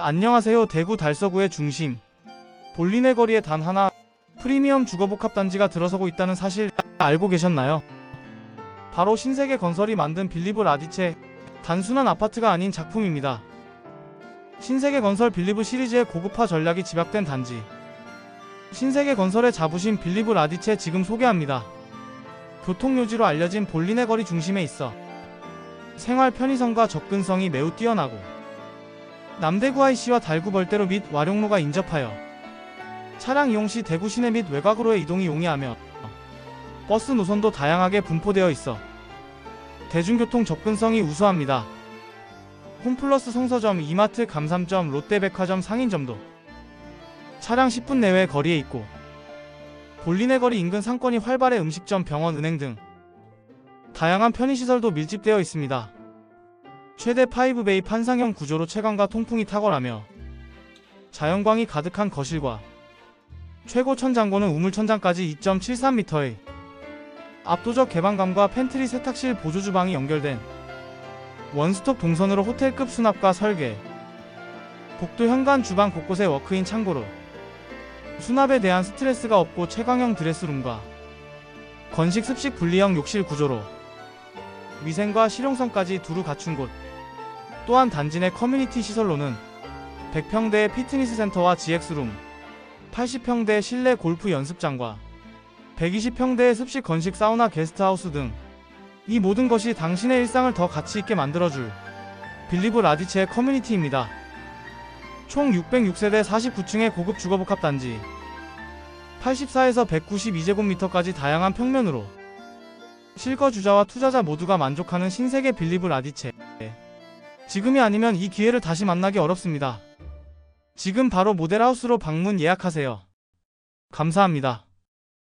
안녕하세요 대구 달서구의 중심 볼린의 거리에 단 하나 프리미엄 주거복합 단지가 들어서고 있다는 사실 알고 계셨나요? 바로 신세계 건설이 만든 빌리브 라디체 단순한 아파트가 아닌 작품입니다. 신세계 건설 빌리브 시리즈의 고급화 전략이 집약된 단지 신세계 건설의 자부심 빌리브 라디체 지금 소개합니다. 교통요지로 알려진 볼린의 거리 중심에 있어 생활 편의성과 접근성이 매우 뛰어나고 남대구 IC와 달구 벌대로 및 와룡로가 인접하여 차량 이용 시 대구 시내 및 외곽으로의 이동이 용이하며 버스 노선도 다양하게 분포되어 있어 대중교통 접근성이 우수합니다. 홈플러스 성서점, 이마트, 감삼점, 롯데백화점, 상인점도 차량 10분 내외 거리에 있고 볼린의 거리 인근 상권이 활발해 음식점, 병원, 은행 등 다양한 편의시설도 밀집되어 있습니다. 최대 5베이 판상형 구조로 채광과 통풍이 탁월하며 자연광이 가득한 거실과 최고 천장고는 우물 천장까지 2.73m의 압도적 개방감과 팬트리 세탁실 보조 주방이 연결된 원스톱 동선으로 호텔급 수납과 설계 복도 현관 주방 곳곳에 워크인 창고로 수납에 대한 스트레스가 없고 채광형 드레스룸과 건식 습식 분리형 욕실 구조로 위생과 실용성까지 두루 갖춘 곳 또한 단지 내 커뮤니티 시설로는 100평대의 피트니스 센터와 GX룸 80평대 실내 골프 연습장과 120평대의 습식 건식 사우나 게스트하우스 등 이 모든 것이 당신의 일상을 더 가치 있게 만들어줄 빌리브 라디체의 커뮤니티입니다. 총 606세대 49층의 고급 주거복합 단지 84에서 192제곱미터까지 다양한 평면으로 실거주자와 투자자 모두가 만족하는 신세계 빌리브 라디체 지금이 아니면 이 기회를 다시 만나기 어렵습니다. 지금 바로 모델하우스로 방문 예약하세요. 감사합니다.